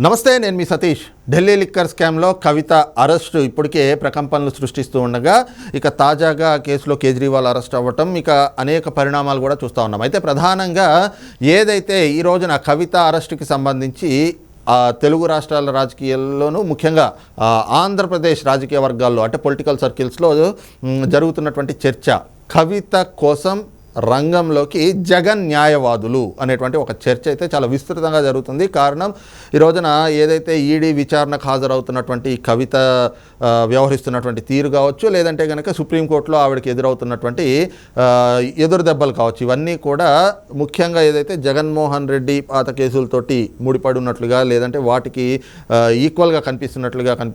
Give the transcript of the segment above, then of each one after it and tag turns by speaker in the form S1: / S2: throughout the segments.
S1: నమస్తే నేను మీ సతీష్. ఢిల్లీ లిక్కర్ స్కామ్లో కవిత అరెస్టు ఇప్పటికే ప్రకంపనలు సృష్టిస్తూ ఉండగా ఇక తాజాగా కేసులో కేజ్రీవాల్ అరెస్ట్ అవ్వటం ఇక అనేక పరిణామాలు కూడా చూస్తూ ఉన్నాం. అయితే ప్రధానంగా ఏదైతే ఈ రోజున కవిత అరెస్టుకి సంబంధించి తెలుగు రాష్ట్రాల రాజకీయాల్లోనూ ముఖ్యంగా ఆంధ్రప్రదేశ్ రాజకీయ వర్గాల్లో అంటే పొలిటికల్ సర్కిల్స్లో జరుగుతున్నటువంటి చర్చ కవిత కోసం రంగంలోకి జగన్ న్యాయవాదులు అనేటువంటి ఒక చర్చ అయితే చాలా విస్తృతంగా జరుగుతుంది. కారణం ఈ రోజున ఏదైతే ఈడీ విచారణకు హాజరవుతున్నటువంటి కవిత వ్యవహరిస్తున్నటువంటి తీరు కావచ్చు లేదంటే కనుక సుప్రీంకోర్టులో ఆవిడకి ఎదురవుతున్నటువంటి ఎదురు దెబ్బలు కావచ్చు ఇవన్నీ కూడా ముఖ్యంగా ఏదైతే జగన్మోహన్ రెడ్డి పాత కేసులతోటి ముడిపడి ఉన్నట్లుగా లేదంటే వాటికి ఈక్వల్గా కనిపిస్తున్నట్లుగా కన్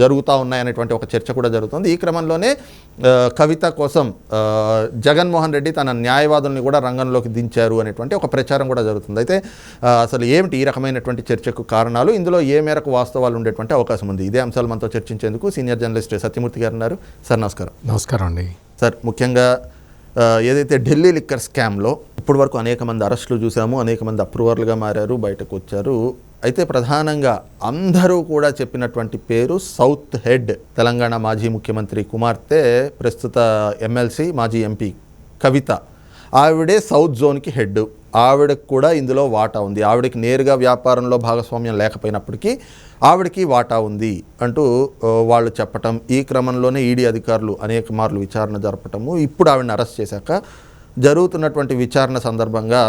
S1: జరుగుతూ ఉన్నాయనేటువంటి ఒక చర్చ కూడా జరుగుతుంది. ఈ క్రమంలోనే కవిత కోసం జగన్మోహన్ రెడ్డి తన న్యాయవాదుల్ని కూడా రంగంలోకి దించారు అనేటువంటి ఒక ప్రచారం కూడా జరుగుతుంది. అయితే అసలు ఏమిటి ఈ రకమైనటువంటి చర్చకు కారణాలు? ఇందులో ఏ మేరకు వాస్తవాలు ఉండేటువంటి అవకాశం ఉంది? ఇదే అంశాలు మనతో చర్చించేందుకు సీనియర్ జర్నలిస్ట్ సత్యమూర్తి గారు ఉన్నారు. సార్ నమస్కారం.
S2: నమస్కారం అండి.
S1: సార్ ముఖ్యంగా ఏదైతే ఢిల్లీ లిక్కర్ స్కామ్లో ఇప్పటి వరకు అనేక మంది అరెస్టులు చూసాము అనేక మంది అప్రూవర్లుగా మారారు బయటకు వచ్చారు. అయితే ప్రధానంగా అందరూ కూడా చెప్పినటువంటి పేరు సౌత్ హెడ్ తెలంగాణ మాజీ ముఖ్యమంత్రి కుమార్తె ప్రస్తుత ఎమ్మెల్సీ మాజీ ఎంపీ కవిత. ఆవిడే సౌత్ జోన్కి హెడ్. ఆవిడకు కూడా ఇందులో వాటా ఉంది. ఆవిడకి నేరుగా వ్యాపారంలో భాగస్వామ్యం లేకపోయినప్పటికీ ఆవిడకి వాటా ఉంది అంటూ వాళ్ళు చెప్పటం ఈ క్రమంలోనే ఈడీ అధికారులు అనేక మార్లు విచారణ జరపటము ఇప్పుడు ఆవిడని అరెస్ట్ చేశాక జరుగుతున్నటువంటి విచారణ సందర్భంగా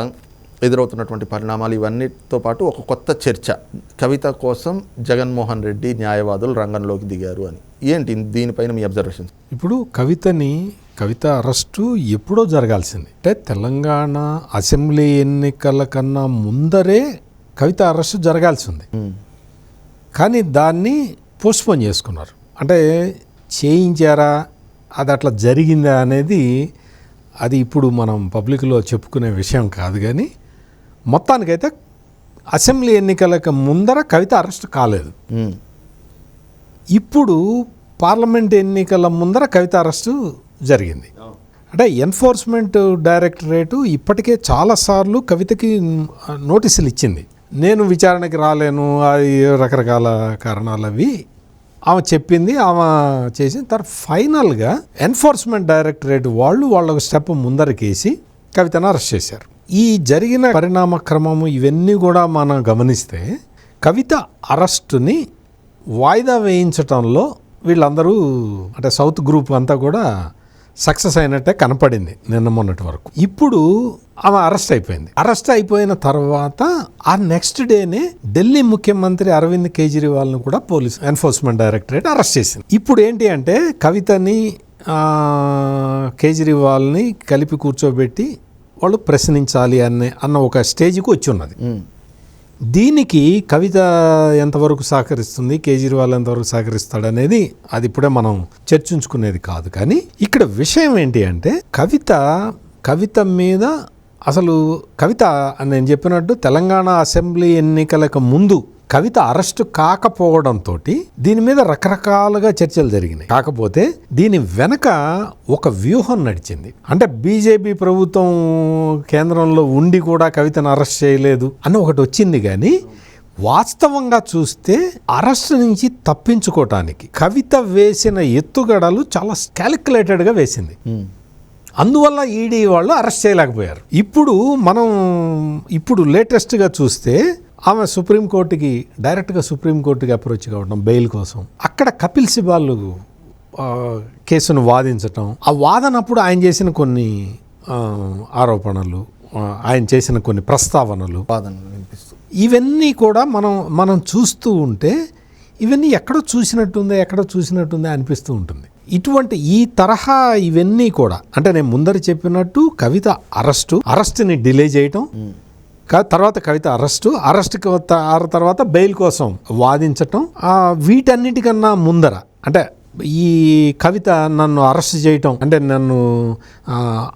S1: ఎదురవుతున్నటువంటి పరిణామాలు ఇవన్నిటితో పాటు ఒక కొత్త చర్చ. కవిత కోసం జగన్మోహన్ రెడ్డి న్యాయవాదులు రంగంలోకి దిగారు అని. ఏంటి దీనిపైన మీ అబ్జర్వేషన్స్?
S2: ఇప్పుడు కవితని కవిత అరెస్టు ఎప్పుడో జరగాల్సింది. అంటే తెలంగాణ అసెంబ్లీ ఎన్నికల కన్నా ముందరే కవిత అరెస్టు జరగాల్సి ఉంది కానీ దాన్ని పోస్ట్పోన్ చేసుకున్నారు. అంటే చేయించారా అది అట్లా జరిగిందా అనేది అది ఇప్పుడు మనం పబ్లిక్లో చెప్పుకునే విషయం కాదు కానీ మొత్తానికైతే అసెంబ్లీ ఎన్నికలకు ముందర కవిత అరెస్ట్ కాలేదు. ఇప్పుడు పార్లమెంట్ ఎన్నికల ముందర కవిత అరెస్టు జరిగింది. అంటే ఎన్ఫోర్స్మెంట్ డైరెక్టరేటు ఇప్పటికే చాలాసార్లు కవితకి నోటీసులు ఇచ్చింది. నేను విచారణకి రాలేను అది రకరకాల కారణాలు అవి. ఆమె చెప్పింది ఆమె చేసి తర్వాత ఫైనల్గా ఎన్ఫోర్స్మెంట్ డైరెక్టరేట్ వాళ్ళు వాళ్ళ స్టెప్ ముందరకేసి కవితను అరెస్ట్ చేశారు. ఈ జరిగిన పరిణామ క్రమము ఇవన్నీ కూడా మనం గమనిస్తే కవిత అరెస్టుని వాయిదా వేయించటంలో వీళ్ళందరూ అంటే సౌత్ గ్రూప్ అంతా కూడా సక్సెస్ అయినట్టే కనపడింది నిన్న మొన్నటి వరకు. ఇప్పుడు ఆమె అరెస్ట్ అయిపోయింది. అరెస్ట్ అయిపోయిన తర్వాత ఆ నెక్స్ట్ డేనే ఢిల్లీ ముఖ్యమంత్రి అరవింద్ కేజ్రీవాల్ను కూడా పోలీస్ ఎన్ఫోర్స్మెంట్ డైరెక్టరేట్ అరెస్ట్ చేసింది. ఇప్పుడు ఏంటి అంటే కవితని కేజ్రీవాల్ని కలిపి కూర్చోబెట్టి వాళ్ళు ప్రశ్నించాలి అనే అన్న ఒక స్టేజ్కి వచ్చి ఉన్నది దీనికి కవిత ఎంతవరకు సహకరిస్తుంది కేజ్రీవాల్ ఎంతవరకు సహకరిస్తాడు అనేది అది ఇప్పుడే మనం చర్చించుకునేది కాదు. కానీ ఇక్కడ విషయం ఏంటి అంటే కవిత కవిత మీద అసలు కవిత నేను చెప్పినట్టు తెలంగాణ అసెంబ్లీ ఎన్నికలకు ముందు కవిత అరెస్టు కాకపోవడంతో దీని మీద రకరకాలుగా చర్చలు జరిగినాయి. కాకపోతే దీని వెనక ఒక వ్యూహం నడిచింది. అంటే బీజేపీ ప్రభుత్వం కేంద్రంలో ఉండి కూడా కవితను అరెస్ట్ చేయలేదు అని ఒకటి వచ్చింది కానీ వాస్తవంగా చూస్తే అరెస్ట్ నుంచి తప్పించుకోవటానికి కవిత వేసిన ఎత్తుగడలు చాలా క్యాలిక్యులేటెడ్గా వేసింది. అందువల్ల ఈడీ వాళ్ళు అరెస్ట్ చేయలేకపోయారు. ఇప్పుడు మనం ఇప్పుడు లేటెస్ట్గా చూస్తే ఆమె సుప్రీంకోర్టుకి డైరెక్ట్గా సుప్రీంకోర్టుకి అప్రోచ్ కావడం బెయిల్ కోసం. అక్కడ కపిల్ సిబాల్ కేసును వాదించటం ఆ వాదనప్పుడు ఆయన చేసిన కొన్ని ఆరోపణలు ఆయన చేసిన కొన్ని ప్రస్తావనలు.
S1: వాదనలు వినిపిస్తూ.
S2: ఇవన్నీ కూడా మనం మనం చూస్తూ ఉంటే ఇవన్నీ ఎక్కడో చూసినట్టుందే ఎక్కడో చూసినట్టుందే అనిపిస్తూ ఉంటుంది. ఇటువంటి ఈ తరహా ఇవన్నీ కూడా అంటే నేను ముందర చెప్పినట్టు కవిత అరెస్టు అరెస్ట్ని డిలే చేయటం తర్వాత కవిత అరెస్టు. అరెస్ట్ తర్వాత బెయిల్ కోసం వాదించటం. వీటన్నిటికన్నా ముందర అంటే ఈ కవిత నన్ను అరెస్ట్ చేయటం అంటే నన్ను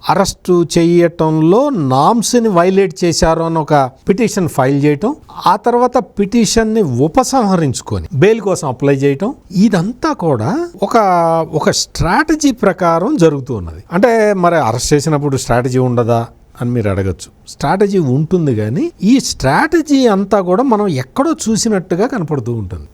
S2: అరెస్టు చేయటంలో నామ్స్ని వైలేట్ చేశారు అని ఒక పిటిషన్ ఫైల్ చేయటం ఆ తర్వాత పిటిషన్ని ఉపసంహరించుకొని బెయిల్ కోసం అప్లై చేయటం ఇదంతా కూడా ఒక ఒక స్ట్రాటజీ ప్రకారం జరుగుతూ ఉన్నది. అంటే మరి అరెస్ట్ చేసినప్పుడు స్ట్రాటజీ ఉండదా? అని మీరు అడగచ్చు. స్ట్రాటజీ ఉంటుంది కానీ ఈ స్ట్రాటజీ అంతా కూడా మనం ఎక్కడో చూసినట్టుగా కనపడుతూ ఉంటుంది.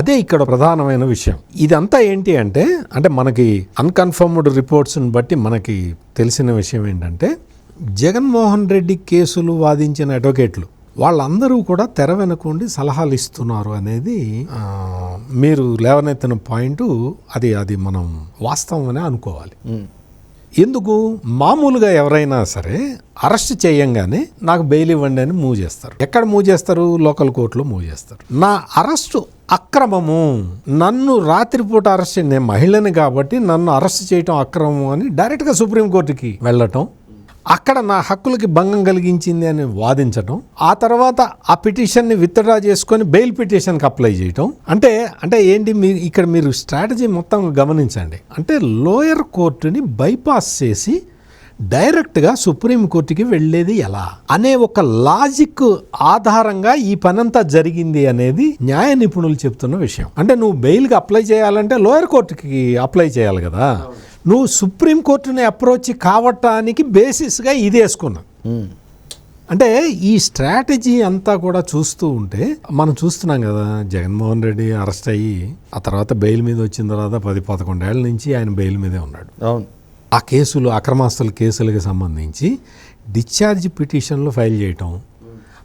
S2: అదే ఇక్కడ ప్రధానమైన విషయం. ఇదంతా ఏంటి అంటే అంటే మనకి అన్కన్ఫర్మ్డ్ రిపోర్ట్స్ని బట్టి మనకి తెలిసిన విషయం ఏంటంటే జగన్మోహన్ రెడ్డి కేసులు వాదించిన అడ్వకేట్లు వాళ్ళందరూ కూడా తెర వెనుకుండి సలహాలు ఇస్తున్నారు అనేది మీరు లేవనెత్తిన పాయింట్ అది అది మనం వాస్తవమనే అనుకోవాలి. ఎందుకు? మామూలుగా ఎవరైనా సరే అరెస్ట్ చేయంగానే నాకు బెయిల్ ఇవ్వండి అని మూవ్ చేస్తారు. ఎక్కడ మూవ్ చేస్తారు? లోకల్ కోర్టులో మూవ్ చేస్తారు. నా అరెస్టు అక్రమము. నన్ను రాత్రిపూట అరెస్ట్ నేను మహిళని కాబట్టి నన్ను అరెస్ట్ చేయటం అక్రమం అని డైరెక్ట్గా సుప్రీంకోర్టుకి వెళ్ళటం అక్కడ నా హక్కులకి భంగం కలిగించింది అని వాదించటం ఆ తర్వాత ఆ పిటిషన్ని విత్డ్రా చేసుకొని బెయిల్ పిటిషన్కి అప్లై చేయటం. అంటే అంటే ఏంటి మీరు ఇక్కడ మీరు స్ట్రాటజీ మొత్తం గమనించండి. అంటే లోయర్ కోర్టుని బైపాస్ చేసి డైరెక్ట్గా సుప్రీంకోర్టుకి వెళ్ళేది ఎలా? అనే ఒక లాజిక్ ఆధారంగా ఈ పనంతా జరిగింది అనేది న్యాయ నిపుణులు చెప్తున్న విషయం. అంటే నువ్వు బెయిల్కి అప్లై చేయాలంటే లోయర్ కోర్టుకి అప్లై చేయాలి కదా. నువ్వు సుప్రీంకోర్టుని అప్రోచ్ కావటానికి బేసిస్గా ఇది వేసుకున్నావు. అంటే ఈ స్ట్రాటజీ అంతా కూడా చూస్తూ ఉంటే మనం చూస్తున్నాం కదా జగన్మోహన్ రెడ్డి అరెస్ట్ అయ్యి ఆ తర్వాత బెయిల్ మీద వచ్చిన తర్వాత పది పదకొండేళ్ళ నుంచి ఆయన బెయిల్ మీదే ఉన్నాడు.
S1: అవును.
S2: ఆ కేసులు అక్రమాస్తుల కేసులకు సంబంధించి డిశ్చార్జ్ పిటిషన్లు ఫైల్ చేయటం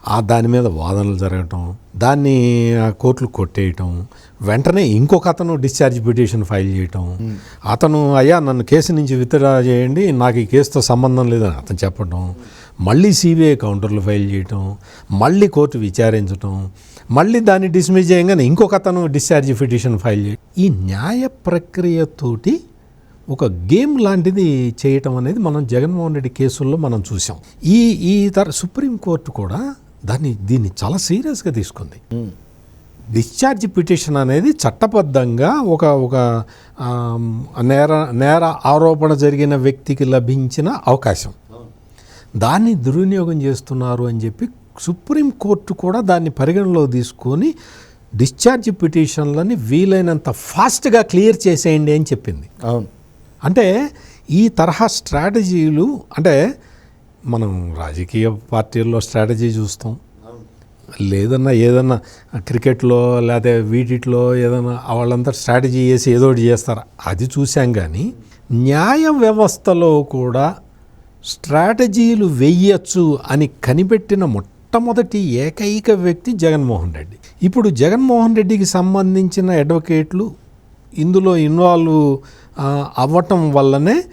S2: ఆ దాని మీద వాదనలు జరగటం దాన్ని ఆ కోర్టులు కొట్టేయటం వెంటనే ఇంకొక అతను డిశ్చార్జ్ పిటిషన్ ఫైల్ చేయటం. అతను అయ్యా నన్ను కేసు నుంచి విత్డ్రా చేయండి నాకు ఈ కేసుతో సంబంధం లేదని అతను చెప్పడం మళ్ళీ సిబిఐ కౌంటర్లు ఫైల్ చేయటం మళ్ళీ కోర్టు విచారించటం మళ్ళీ దాన్ని డిస్మిస్ చేయగానే ఇంకొక అతను డిశ్చార్జ్ పిటిషన్ ఫైల్ చేయడం ఈ న్యాయ ప్రక్రియతోటి ఒక గేమ్ లాంటిది చేయటం అనేది మనం జగన్మోహన్ రెడ్డి కేసుల్లో మనం చూసాం. ఈ ఈ తర సుప్రీంకోర్టు కూడా దాన్ని దీన్ని చాలా సీరియస్గా తీసుకుంది. డిశ్చార్జ్ పిటిషన్ అనేది చట్టబద్ధంగా ఒక ఒక నేర నేర ఆరోపణ జరిగిన వ్యక్తికి లభించిన అవకాశం. దాన్ని దుర్వినియోగం చేస్తున్నారు అని చెప్పి సుప్రీంకోర్టు కూడా దాన్ని పరిగణలో తీసుకొని డిశ్చార్జ్ పిటిషన్లని వీలైనంత ఫాస్ట్గా క్లియర్ చేసేయండి అని చెప్పింది.
S1: అవును.
S2: అంటే ఈ తరహా స్ట్రాటజీలు అంటే మనం రాజకీయ పార్టీల్లో స్ట్రాటజీ చూస్తాం. లేదన్నా ఏదన్నా క్రికెట్లో లేకపోతే వీటిట్లో ఏదన్నా వాళ్ళంతా స్ట్రాటజీ చేసి ఏదో ఒకటి చేస్తారు? అది చూసాం కానీ న్యాయ వ్యవస్థలో కూడా స్ట్రాటజీలు వెయ్యచ్చు అని కనిపెట్టిన మొట్టమొదటి ఏకైక వ్యక్తి జగన్మోహన్ రెడ్డి. ఇప్పుడు జగన్మోహన్ రెడ్డికి సంబంధించిన అడ్వకేట్లు ఇందులో ఇన్వాల్వ్ అవ్వటం వల్లనే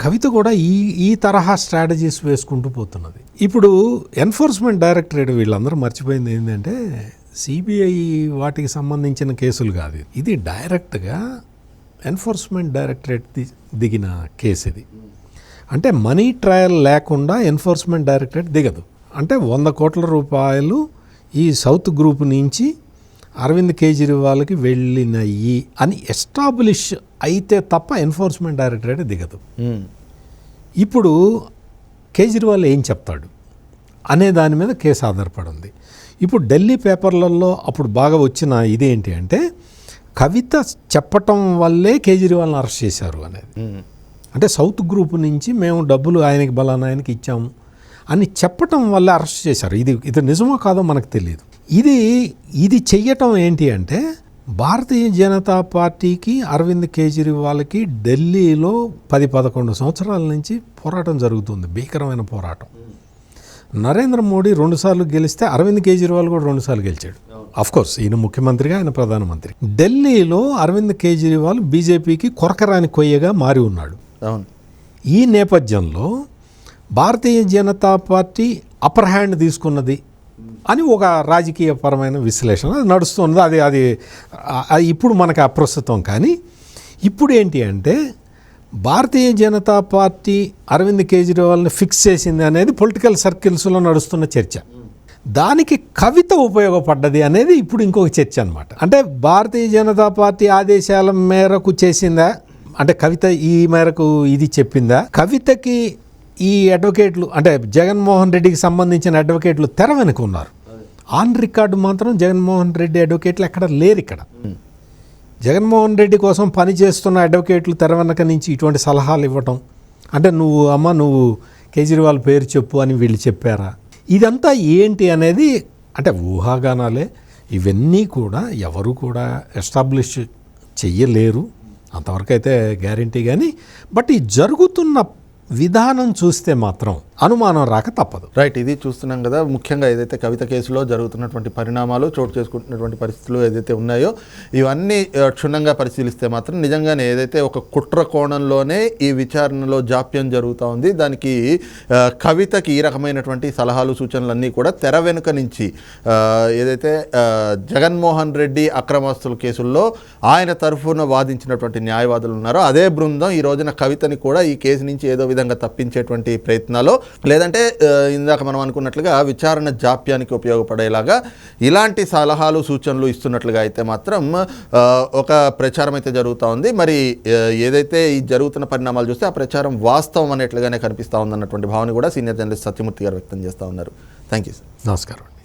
S2: కవిత కూడా ఈ ఈ తరహా స్ట్రాటజీస్ వేసుకుంటూ పోతున్నది. ఇప్పుడు ఎన్ఫోర్స్మెంట్ డైరెక్టరేట్ వీళ్ళందరూ మర్చిపోయింది ఏంటంటే సిబిఐ వాటికి సంబంధించిన కేసులు కాదు ఇది. డైరెక్ట్గా ఎన్ఫోర్స్మెంట్ డైరెక్టరేట్ ది- దిగిన కేసు ఇది. అంటే మనీ ట్రయల్ లేకుండా ఎన్ఫోర్స్మెంట్ డైరెక్టరేట్ దిగదు. అంటే వంద కోట్ల రూపాయలు ఈ సౌత్ గ్రూప్ నుంచి అరవింద్ కేజ్రీవాల్కి వెళ్ళినయి అని ఎస్టాబ్లిష్ అయితే తప్ప ఎన్ఫోర్స్మెంట్ డైరెక్టరేట్ దిగదు. ఇప్పుడు కేజ్రీవాల్ ఏం చెప్తాడు? అనే దాని మీద కేసు ఆధారపడి ఉంది ఇప్పుడు ఢిల్లీ పేపర్లలో అప్పుడు బాగా వచ్చిన ఇదేంటి అంటే కవిత చెప్పటం వల్లే కేజ్రీవాల్ని అరెస్ట్ చేశారు అనేది. అంటే సౌత్ గ్రూప్ నుంచి మేము డబ్బులు ఆయనకి బలానా ఆయనకి ఇచ్చాము అని చెప్పటం వల్ల అరెస్ట్ చేశారు. ఇది ఇది నిజమో కాదో మనకు తెలియదు ఇది ఇది చెయ్యటం ఏంటి అంటే భారతీయ జనతా పార్టీకి అరవింద్ కేజ్రీవాల్కి ఢిల్లీలో పది పదకొండు సంవత్సరాల నుంచి పోరాటం జరుగుతుంది భీకరమైన పోరాటం. నరేంద్ర మోడీ రెండుసార్లు గెలిస్తే అరవింద్ కేజ్రీవాల్ కూడా రెండుసార్లు గెలిచాడు. కోర్స్ ఈయన ముఖ్యమంత్రిగా ఆయన ప్రధానమంత్రి. ఢిల్లీలో అరవింద్ కేజ్రీవాల్ బీజేపీకి కొరకరాని కొయ్యగా మారి ఉన్నాడు. ఈ నేపథ్యంలో Bharatiya Janata party upper hand తీసుకున్నది అని ఒక రాజకీయపరమైన విశ్లేషణ అది నడుస్తున్నది. అది అది ఇప్పుడు మనకు అప్రస్తుతం కానీ ఇప్పుడు ఏంటి అంటే భారతీయ జనతా పార్టీ అరవింద్ కేజ్రీవాల్ని ఫిక్స్ చేసింది అనేది పొలిటికల్ సర్కిల్స్లో నడుస్తున్న చర్చ. దానికి కవిత ఉపయోగపడ్డది అనేది ఇప్పుడు ఇంకొక చర్చ అనమాట అంటే భారతీయ జనతా పార్టీ ఆదేశాల మేరకు చేసిందా? అంటే కవిత ఈ మేరకు ఇది చెప్పిందా? కవితకి ఈ అడ్వకేట్లు అంటే జగన్మోహన్ రెడ్డికి సంబంధించిన అడ్వకేట్లు తెర వెనుకున్నారు ఆన్ రికార్డు మాత్రం జగన్మోహన్ రెడ్డి అడ్వకేట్లు ఎక్కడ లేరు ఇక్కడ. జగన్మోహన్ రెడ్డి కోసం పనిచేస్తున్న అడ్వకేట్లు తెర వెనక నుంచి ఇటువంటి సలహాలు ఇవ్వటం అంటే నువ్వు అమ్మ నువ్వు కేజ్రీవాల్ పేరు చెప్పు అని వీళ్ళు చెప్పారా? ఇదంతా ఏంటి అనేది అంటే ఊహాగానాలే. ఇవన్నీ కూడా ఎవరు కూడా ఎస్టాబ్లిష్ చెయ్యలేరు. అంతవరకు అయితే గ్యారంటీ కానీ బట్ ఈ జరుగుతున్న విధానం చూస్తే మాత్రం అనుమానం రాక తప్పదు.
S1: రైట్ ఇది చూస్తున్నాం కదా ముఖ్యంగా ఏదైతే కవిత కేసులో జరుగుతున్నటువంటి పరిణామాలు చోటు చేసుకుంటున్నటువంటి పరిస్థితులు ఏదైతే ఉన్నాయో ఇవన్నీ క్షుణ్ణంగా పరిశీలిస్తే మాత్రం నిజంగానే ఏదైతే ఒక కుట్ర కోణంలోనే ఈ విచారణలో జాప్యం జరుగుతూ ఉంది దానికి కవితకి ఈ రకమైనటువంటి సలహాలు సూచనలన్నీ కూడా తెర వెనుక నుంచి ఏదైతే జగన్మోహన్ రెడ్డి అక్రమాస్తుల కేసుల్లో ఆయన తరఫున వాదించినటువంటి న్యాయవాదులు ఉన్నారో అదే బృందం ఈ రోజున కవితని కూడా ఈ కేసు నుంచి ఏదో విధంగా తప్పించేటువంటి ప్రయత్నాలు లేదంటే ఇందాక మనం అనుకున్నట్లుగా విచారణ జాప్యానికి ఉపయోగపడేలాగా ఇలాంటి సలహాలు సూచనలు ఇస్తున్నట్లుగా అయితే మాత్రం ఒక ప్రచారం అయితే జరుగుతూ ఉంది. మరి ఏదైతే ఈ జరుగుతున్న పరిణామాలు చూస్తే ఆ ప్రచారం వాస్తవం అనేట్లుగానే కనిపిస్తూ ఉందన్నటువంటి భావన కూడా సీనియర్ జర్నలిస్ట్ సత్యమూర్తి గారు వ్యక్తం చేస్తూ ఉన్నారు. Thank you sir.
S2: నమస్కారం.